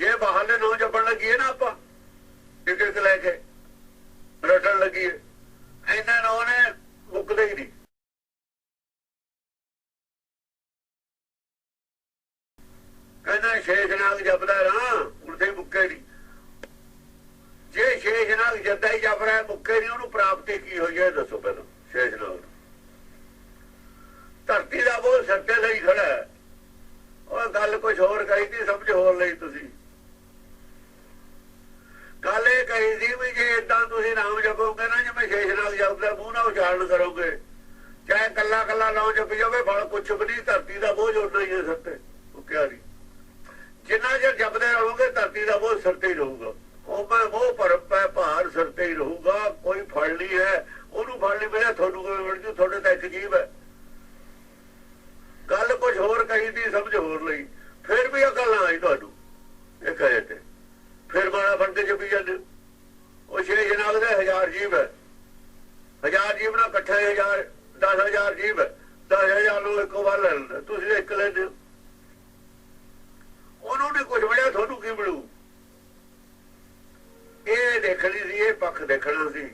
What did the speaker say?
ਜੇ ਬਾਹਰਲੇ ਨੌ ਜਪਣ ਲੱਗੀਏ ਨਾ ਆਪਾਂ ਟਿਕਟ ਲੈ ਕੇ ਰਟਣ ਲੱਗੀਏ। ਇਹਨਾਂ ਨੌ ਨੇ ਮੁੱਕਦੇ ਹੀ ਨਹੀਂ। ਕਹਿੰਦਾ ਸ਼ੇਸ਼ਨਾਗ ਜਪਦਾ ਨਾ ਉਲਟੇ ਮੁੱਕੇ ਨਹੀਂ। ਜੇ ਸ਼ੇਸ਼ਨਾਗ ਜੱਦਾ ਹੀ ਜਪ ਰਿਹਾ, ਮੁੱਕੇ ਨਹੀਂ, ਉਹਨੂੰ ਪ੍ਰਾਪਤੀ ਕੀ ਹੋਈ ਹੈ? ਇਹ ਦੱਸੋ ਪਹਿਲਾਂ, ਸ਼ੇਸ਼ਨਾਗ ਨੂੰ। ਧਰਤੀ ਦਾ ਬੋਲ ਸੱਤੇ ਲਈ ਖੜਾ ਉਹ ਗੱਲ ਕੁਝ ਹੋਰ ਕਹੀ ਤੀ, ਸਮਝ ਹੋਰ ਲਈ ਤੁਸੀਂ ਗੱਲ ਇਹ ਕਹੀ ਸੀ ਵੀ ਜੇ ਇਦਾਂ ਤੁਸੀਂ ਨਾਮ ਜਪੋਗੇ ਨਾ, ਜਿਵੇਂ ਸ਼ੇਸ਼ਨਾਗ ਜਪਦਾ, ਮੂੰਹ ਨਾਲ ਉਚਾਰਨ ਕਰੋਗੇ, ਚਾਹੇ ਕੱਲਾ ਕੱਲਾ ਨਾਮ ਜਪੀ ਜਾਵੇ, ਫਲ ਕੁਛ ਵੀ ਨਹੀਂ, ਧਰਤੀ ਦਾ ਬੋਝ ਉਨਾ ਹੀ ਹੈ ਸਿਰ ਉਹ ਕਿਹਾ ਨਹੀਂ। ਜਿੰਨਾ ਚਿਰ ਜਪਦੇ ਰਹੋਗੇ, ਧਰਤੀ ਦਾ ਬੋਝ ਸਿਰ ਤੇ ਹੀ ਰਹੂਗਾ। ਉਹ ਮੈਂ ਉਹ ਭਰਮ ਪੈ ਭਾਰ ਸਿਰ ਤੇ ਹੀ ਰਹੂਗਾ, ਕੋਈ ਫਲ ਨਹੀਂ ਹੈ। ਉਹਨੂੰ ਫਲ ਨਹੀਂ ਮਿਲਿਆ, ਤੁਹਾਨੂੰ ਕੋਈ ਮਿਲ ਜੂ? ਤੁਹਾਡੇ ਤਾਂ ਇੱਕ ਜੀਵ ਹੈ। ਗੱਲ ਕੁਝ ਹੋਰ ਕਹੀਦੀ ਸਮਝ ਹੋਰ ਲਈ। ਫਿਰ ਵੀ ਅਕਲ ਨਾ ਆਈ ਤੁਹਾਨੂੰ ਇਹ ਕਹੇ ਤੇ। ਫਿਰ ਮਾੜਾ ਫੜ ਕੇ ਜਪੀ ਜਾਂਦੇ ਛੇ ਹਜ਼ਾਰ ਜੀਵ ਹੈ? ਹਜ਼ਾਰ ਜੀਵ ਨਾਲ ਇਕੱਠੇ ਹਜ਼ਾਰ 10000 ਜੀਵ ਹੈ। 10000 ਨੂੰ ਇੱਕੋ ਵਾਰ ਲੈ ਲੈਂਦਾ ਤੁਸੀਂ ਇੱਕ ਲੈ ਹੋ ਉਹਨੂੰ ਨੇ ਕੁਝ ਮਿਲਿਆ, ਤੁਹਾਨੂੰ ਕੀ ਮਿਲੂ? ਇਹ ਦੇਖਣੀ ਸੀ, ਇਹ ਪੱਖ ਦੇਖਣਾ ਸੀ।